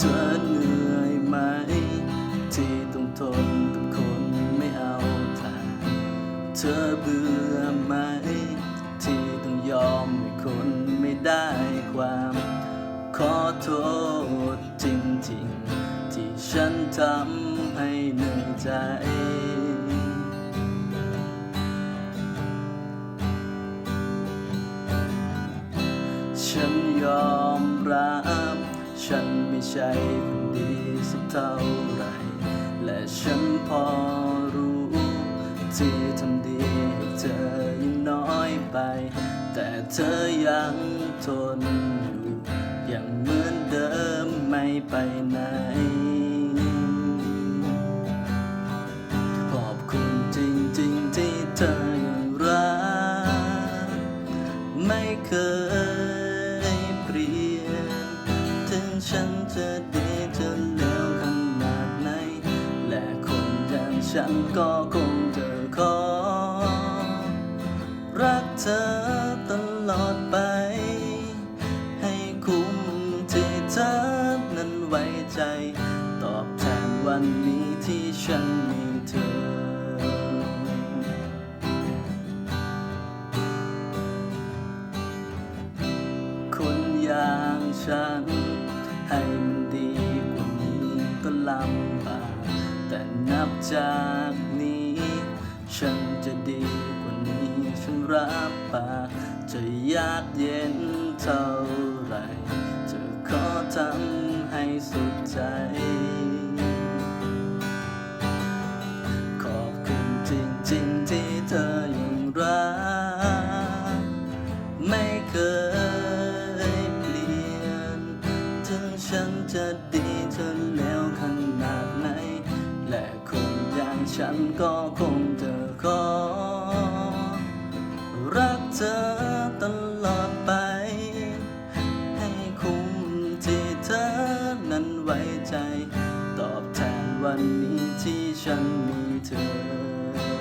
เธอเหนื่อยไหม ที่ต้องทนกับคนไม่เอาทางเธอเบื่อไหม ที่ต้องยอมให้คนไม่ได้ความ ขอโทษจริงๆ ที่ฉันทำให้เหนื่อยใจฉันยอมรับ ฉันไม่ใช่คนดีสักเท่าไร และฉันพอรู้ ที่ทำดีให้เธอยังน้อยไป แต่เธอยังทนอยู่ ยังเหมือนเดิมไม่ไปไหน ขอบคุณจริงๆที่เธอยังรัก ไม่เคย ฉันจะดีจะเลวขนาดไหน และคนอย่างฉันก็คงจะขอ รักเธอตลอดไป ให้คุ้มที่เธอนั้นไว้ใจ ตอบแทนวันนี้ที่ฉันมีเธอคนอย่างฉัน ให้มันดีกว่านี้ก็ลำบากแต่นับจากนี้ ฉันจะดีกว่านี้ ฉันรับปากจะยากเย็นเท่าไรจะขอทำให้สุดใจ ฉันก็คงจะขอ รักเธอตลอดไป ให้คุ้มที่เธอนั้นไว้ใจ ตอบแทนวันนี้ที่ฉันมีเธอ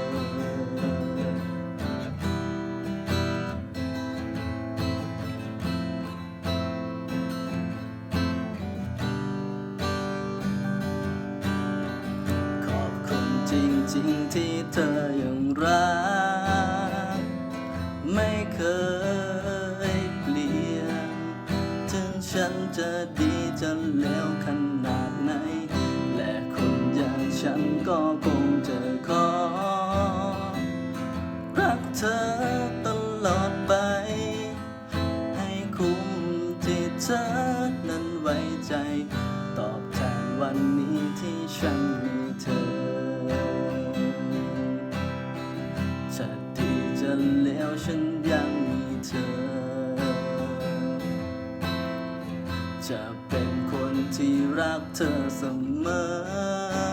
จริงที่เธอยังรัก ไม่เคยเปลี่ยน ถึงฉันจะดีจะเลวขนาดไหน และคนอย่างฉันก็คงจะขอ รักเธอตลอดไป ให้คุ้มที่เธอนั้นไว้ใจ ตอบแทนวันนี้ที่ฉันมี ฉันยังมีเธอ จะเป็นคนที่รักเธอเสมอ